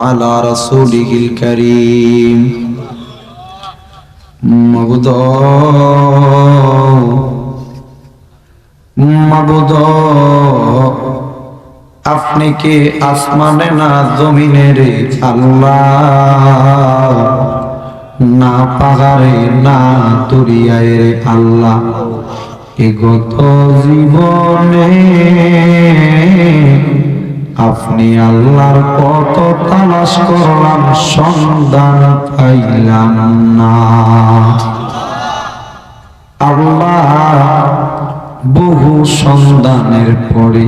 على رسوله الكريم مبد মবুদ আপনি কি আসমানে না জমিনে রে আল্লাহ না পাহাড়ে না দরিয়ায় রে আল্লাহ এগত জীবনে আপনি আল্লাহর কত তালাশ করলাম, সন্ধান পাইলাম না। আল্লাহ বহু সন্ধানের পরে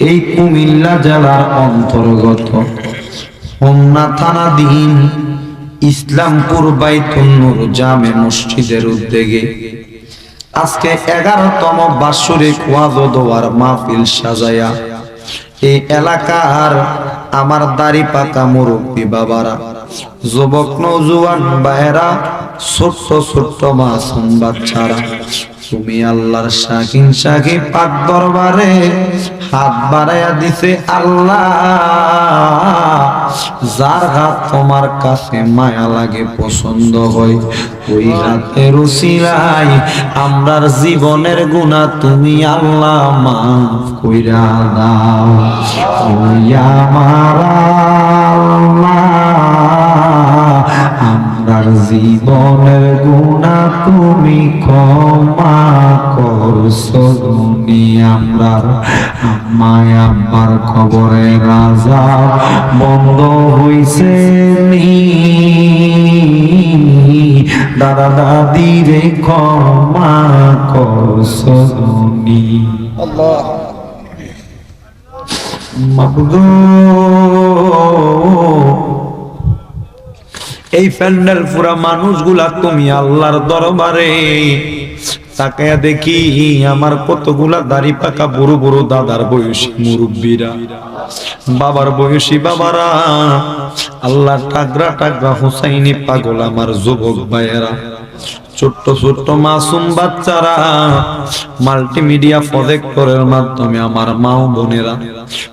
এই কুমিল্লা জেলার অন্তর্গত হোমনা থানাধীন ইসলামপুর বাইতুন্নুর জামে মসজিদের উদ্যোগে আজকে এগারোতম বাৎসরিক ওয়াজ দোয়ার মাহফিল সাজায়া এই এলাকার আমার দাড়ি পাকা মুরব্বী বাবারা যুবক নৌজুয়ান বাহেরা ছোট্ট ছোট্ট মাসুম বাচ্চারা। তুমি আল্লাহর শাকিন শাকি পাক দরবারে হাত বাড়াইয়া দিছে আল্লাহ। যার হাত তোমার কাছে মায়া লাগে, পছন্দ হয়, ওই হাতের উসিলাই আমরার জীবনের গুণা তুমি আল্লাহ মাফ কইরা দাও। ওই আমার আমরার জীবনের গুণা তুমি ক্ষমা করছ। তুমি আমরার আমায় আব্বার খবরে রাজা বন্ধ হইছে নি। দাদা দাদি রে ক্ষমা করছ তুমি। এই প্যান্ডেল পুরা মানুষগুলা তুমি আল্লাহর দরবারে। তাকায়া দেখি আমার কতগুলা দাড়ি পাকা বুড়ো বুড়ো দাদার বয়সী মুরব্বীরা। বাবার বয়সী বাবারা, আল্লাহ টাগরা টাগরা হুসাইনি পাগল আমার যুবক ভাইয়েরা। ছোট্ট ছোট্ট মাসুম বাচ্চারা মাল্টিমিডিয়া প্রজেক্টরের মাধ্যমে আমার মা ও বোনেরা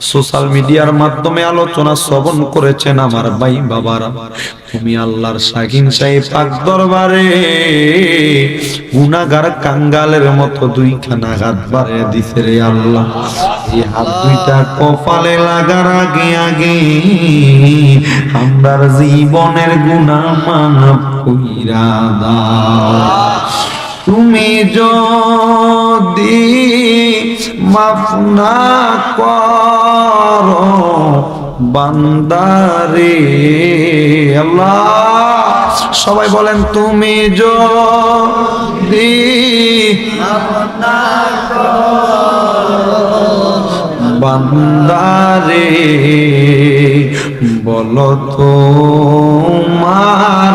সোশ্যাল মিডিয়ার মাধ্যমে আলোচনা শ্রবণ করেছেন আমার ভাই বাবারা। তুমি আল্লাহর শাকিন সাহেব পাক দরবারে গুনাগার কাঙ্গালের মতো দুইখানা হাত বাড়িয়ে দিছে রে আল্লাহ। এই হাত দুইটা কপালে লাগার আগে আগে আমরার জীবনের গুণা মানব কইরা দাও। তুমি যদি মাফ না করো বান্দারে আল্লাহ। সবাই বলেন তুমি যদি বান্দারে বলো তোমার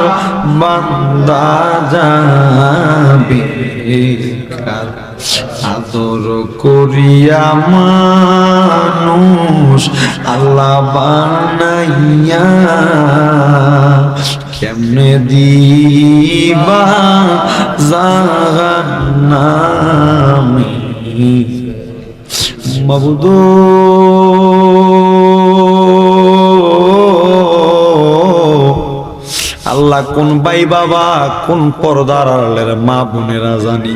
বান্দা যাবে। আদর করিয়া মানুষ আল্লাহ বানাইয়া কেমনে দিবা জাহান্নামে? মাবুদ আল্লাহ কোন ভাই বাবা, কোন পর্দার আড়ালের মা বোনেরা জানি।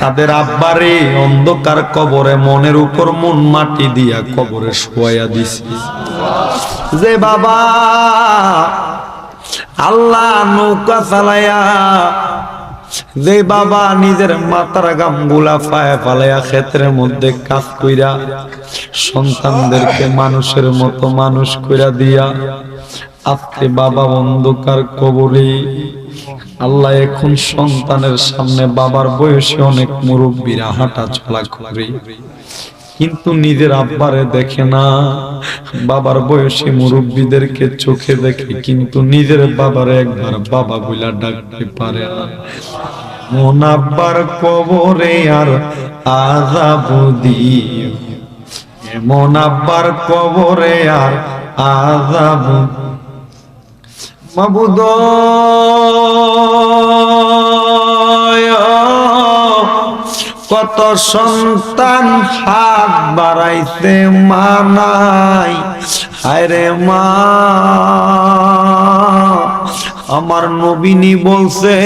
তাদের আব্বারে অন্ধকার কবরে মনের উপর মন মাটি দিয়া কবরে শোয়া দিছি। যে বাবা, আল্লাহ নৌকা চালায়া যে বাবা নিজের মাতার গামগুলা পায়ে পালাইয়া ক্ষেত্রের মধ্যে কাজ কইরা, সন্তানদেরকে মানুষের মতো মানুষ কইরা দিয়া আজকে বাবা অন্ধকার কবরে আল্লাহ এখন সন্তানের সামনে বাবার বয়সে অনেক মুরব্বীরা হাঁটা চলা করে। কিন্তু নিজের আব্বারে দেখে না। বাবার বয়সী মুরব্বীদেরকে চোখে দেখে কিন্তু নিজের বাবারে একবার বাবা বইলা ডাকতে পারে না। মন আব্বার কবরে আর আজাব দিও। এমন আব্বার কবরে আর আজাব কত সন্তান হাত বাড়াইতে মানাই আরে মা আমার নবীনি বলছে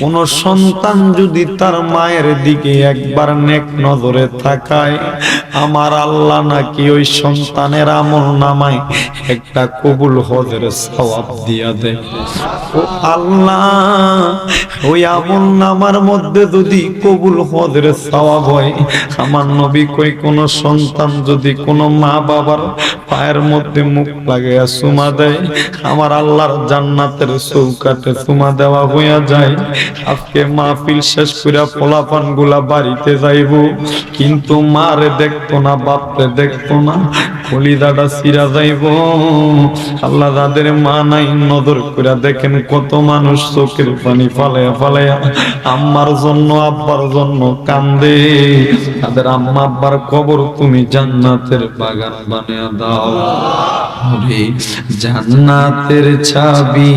কোন সন্তান যদি তার মায়ের দিকে একবার নেক নজরে থাকায়, আমার আল্লাহ নাকি ওই সন্তানের আমল নামায় একটা কবুল হজের সওয়াব দিয়া দেয়। আল্লাহ, ওই আমল নামার মধ্যে যদি কবুল হজের সওয়াব হয়, আমার নবী কই কোন সন্তান যদি কোন মা বাবার পায়ের মধ্যে মুখ লাগে সুমা দেয়, আমার আল্লাহর জান্নাতের চৌকাটে সুমা দেওয়া হইয়া যায়। আজকে মাহফিল শেষ কইরা পোলাপানগুলা বাড়িতে যাইব। কিন্তু মারে দেখতো না, বাপরে দেখতো না কলিদাটা সিরা যাইব। আল্লাহ যাদের মা নাই, নজর করে দেখেন কত মানুষ চোখের পানি ফালাইয়া ফালাইয়া আম্মার জন্য, আব্বার জন্য কান্দে। তাদের আম্মা, আব্বার কবর তুমি জান্নাতের বাগান বানিয়ে দাও। জান্নাতের চাবি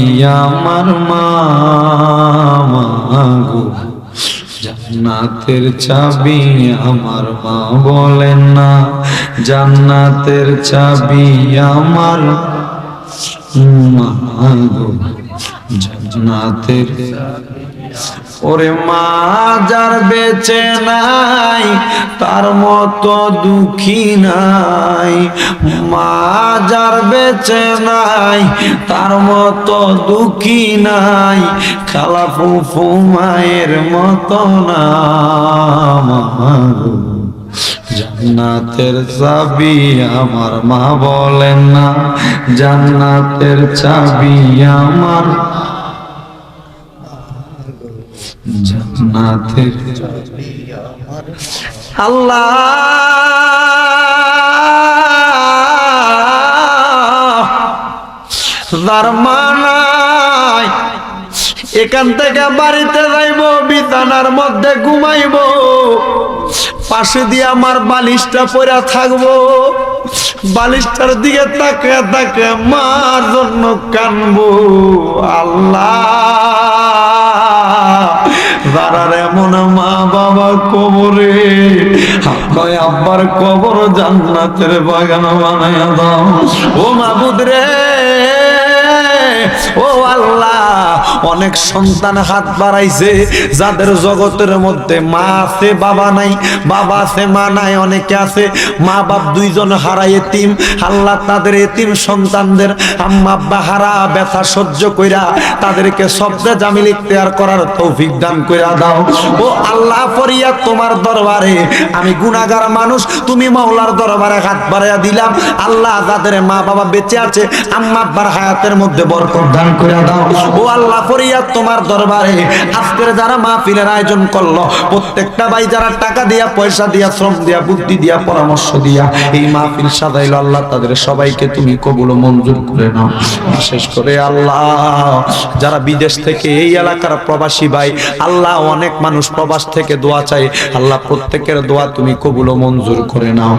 আমার মা। গো জান্নাতের চাবি আমার মা বলেন না জান্নাতের চাবি আমার মাগো জান্নাতের জান্নাতের ওরে মা, যার বেঁচে নাই, তার মতো দুঃখী নাই। মা, যার বেঁচে নাই, তার মতো দুঃখী নাই। খালা ফুফু মায়ের মতো না জান্নাতের চাবি আমার মা বলেন না, জান্নাতের চাবি আমার জান্নাতের আল্লাহ। যার এখান থেকে বাড়িতে যাইব, বিছানার মধ্যে ঘুমাইব, পাশে দিয়ে আমার বালিশটা পরে থাকব। বালিশটার দিকে তাকে তাকে মার জন্য কানবো। আল্লাহ। যারা এমন মা বাবা কবরে। আপনার আব্বার কবর জান্নাতের বাগান বানায় দাও। ও মাবুদ রে। ও আল্লাহ, অনেক সন্তান হাত বাড়াইছে যাদের জগতের মধ্যে মা আছে, বাবা নাই, বাবা আছে, মা নাই, অনেকে আছে মা বাপ দুইজন হারা এতিম, আল্লাহ তাদের এতিম সন্তানদের আম্মা আব্বা হারা, ব্যথা সহ্য কইরা তাদেরকে শব্দে জামিল ইখতিয়ার করার তৌফিক দান কইরা দাও। ও আল্লাহ ফরিয়া তোমার দরবারে, আমি গুনাহগার মানুষ, তুমি মাওলার দরবারে হাত বাড়াইয়া দিলাম। আল্লাহ, যাদের মা বাবা বেঁচে আছে, আম্মা আব্বার হায়াতের মধ্যে বরকত দান করে দাও। ও আল্লাহ ফরিয়া তোমার দরবারে। আজকের যারা মাহফিলের আয়োজন করল, প্রত্যেকটা ভাই যারা টাকা দিয়া, পয়সা দিয়া, শ্রম দিয়া, বুদ্ধি দিয়া, পরামর্শ দিয়া, এই মাহফিল সাজাইলো আল্লাহ, তাদের সবাইকে তুমি কবুল মঞ্জুর করে নাও। বিশেষ করে আল্লাহ, যারা বিদেশ থেকে এই এলাকার প্রবাসী ভাই, আল্লাহ অনেক মানুষ প্রবাস থেকে দোয়া চাই আল্লাহ প্রত্যেকের দোয়া তুমি কবুল মঞ্জুর করে নাও।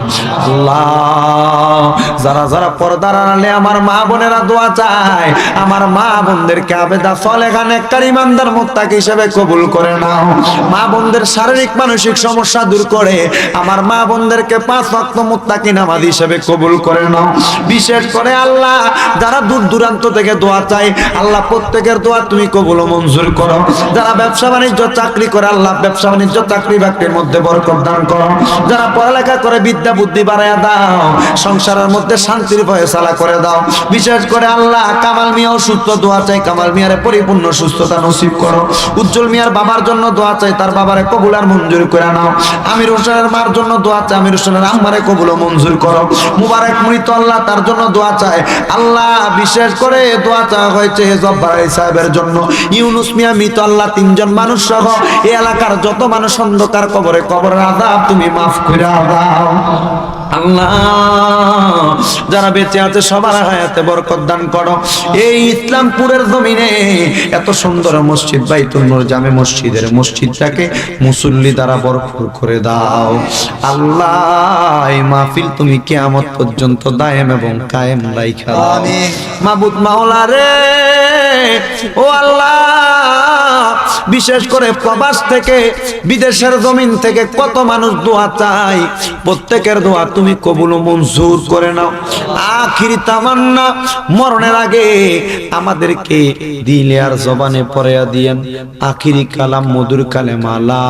আল্লাহ, যারা যারা পর্দার আড়ালে আমার মা বোনেরা দোয়া চায় আমার মা বোনদেরকে আবেদা সলেখানে কারিমানদার মোত্তাক হিসেবে কবুল করে নাও। মা বোনদের শারীরিক, মানসিক সমস্যা দূর করে আমার মা বোনদেরকে পাঁচ ভক্ত মোত্তাকি নামাজ হিসেবে কবুল করে নাও। বিশেষ করে আল্লাহ, যারা দূর দূরান্ত থেকে দোয়া চায়, আল্লাহ প্রত্যেকের দোয়া তুমি কবুল মঞ্জুর করো। যারা ব্যবসা বাণিজ্য, চাকরি করে, আল্লাহ ব্যবসা বাণিজ্য, চাকরি বাকরির মধ্যে বরকত দান করো। যারা পড়ালেখা করে, বিদ্যা বুদ্ধি বাড়াইয়া দাও, সংসারের মধ্যে শান্তির ফয়সালা করে দাও। বিশেষ করে আল্লাহ, কামাল মিয়া অসুস্থ দোয়া চাই কামাল মিয়ার পরিপূর্ণ সুস্থতা নসিব করো। উজ্জ্বল মিয়ার বাবার জন্য দোয়া চাই, তার বাবারে কবুল আর মঞ্জুর করে নাও। আমির হোসেনের মার জন্য দোয়া চাই, আমির হোসেনের আম্মারে কবুল মঞ্জুর করো। মুবারক মৃত আল্লাহ তার জন্য দোয়া চাই। আল্লাহ বিশেষ করে দোয়া চাওয়া হয়েছে জব্বার সাহেবের জন্য। ইউনুস মিয়া মৃত আল্লাহ তিনজন মানুষ সহ এই এলাকার যত মানুষ অন্ধকার কবরে কবরের আদাব তুমি মাফ করে দাও। আল্লাহ। যারা বেঁচে আছে সবার হায়াতে বরকত দান করো। এই ইসলামপুরের জমিনে এত সুন্দর মসজিদ বাইতুল নূর জামে মসজিদের মসজিদটাকে মুসল্লি দ্বারা ভরপুর করে দাও। আল্লাহ এই মাহফিল তুমি কিয়ামত পর্যন্ত দায়েম এবং কায়েম রাইখা দাও। মাবুদ মাওলা রে ও আল্লাহ। বিশেষ করে প্রবাস থেকে, বিদেশের জমিন থেকে কত মানুষ দোয়া চাই প্রত্যেকের দোয়া তুমি কবুল মঞ্জুর করে নাও। আখিরি তামান্না, মরণের আগে আমাদেরকে দিলে আর জবানে পড়ে দিয়েন। আখিরি কালাম, মধুর কালেমা, লা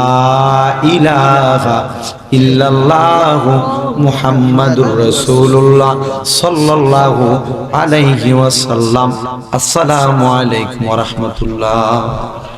ইলাহা ইল্লাল্লাহু মুহাম্মাদুর রাসূলুল্লাহ সাল্লাল্লাহু আলাইহি ওয়াসাল্লাম। আসসালামু আলাইকুম ওয়া রাহমাতুল্লাহ।